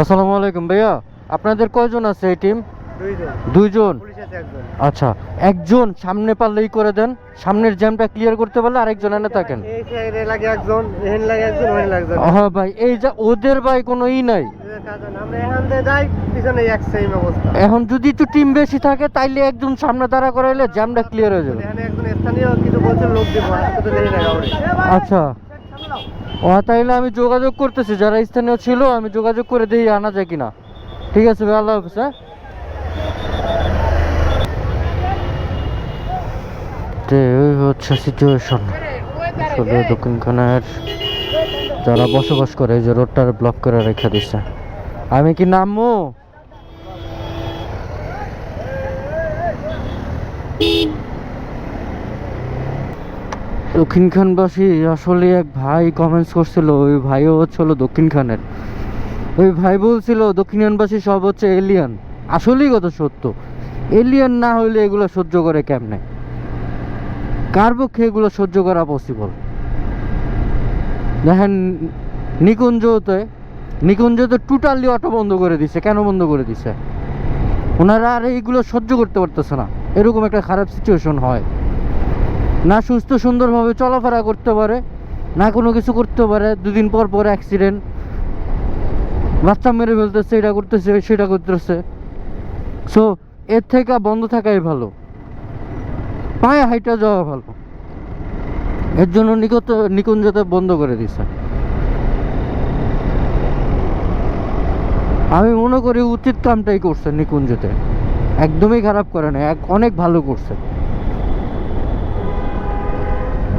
আসসালামু আলাইকুম ভাইয়া। আপনাদের কয়জন আছে এই টিম দুইজন। আচ্ছা একজন সামনে পারলেই করে দেন সামনের জ্যামটা ক্লিয়ার করতে পারলে আরেকজন এনে থাকেন। হ্যাঁ ভাই এই যে ওদের ভাই কোনো ই নাই। এখান যদি একটু টিম বেশি থাকে তাইলে একজন সামনে দাঁড়া করাইলে জ্যামটা ক্লিয়ার হয়ে যাবে। আচ্ছা। ও, তাইলে আমি যোগাযোগ করতেছি, যারা স্থানীয় ছিল, আমি যোগাযোগ করে দিই আনা যায় কিনা। ঠিক আছে আল্লাহ হাফিজ হ্যাঁ? এই হচ্ছে সিচুয়েশন আসলে দক্ষিণখানের যারা বসবাস করে, এই যে রোডটা ব্লক করে রেখে দিচ্ছে আমি কি নামবো দক্ষিণখানবাসী আসলে এক ভাই কমেন্টস করছিল, ওই ভাইও হচ্ছে হলো দক্ষিণখানের। ওই ভাই বলছিল, দক্ষিণখানবাসী সব হচ্ছে এলিয়ান আসলেই কথা সত্য। এলিয়ান না হইলে এগুলো সহ্য করে কেমনে? কার পক্ষে এগুলো সহ্য করা পসিবল দেখেন, নিকুঞ্জতে নিকুঞ্জতে টোটালি অটো বন্ধ করে দিছে। কেন বন্ধ করে দিছে? ওনারা আর এইগুলো সহ্য করতে পারতেছে না। এরকম একটা খারাপ সিচুয়েশন হয়। না সুস্থ, সুন্দরভাবে চলাফেরা করতে পারে, না কোনো কিছু করতে পারে, দুদিন পর পর অ্যাক্সিডেন্ট বাচ্চা মেরে ফেলতেছে, এটা করতেছে, সেটা করতেছে। সো এর থেকে বন্ধ থাকাই ভালো। পায়ে হাইটা যাওয়া ভালো। এর জন্য নিকট, নিকুঞ্জতে বন্ধ করে দিছে। আমি মনে করি উচিত কামটাই করছে নিকুঞ্জতে। একদমই খারাপ করে না এক অনেক ভালো করছে।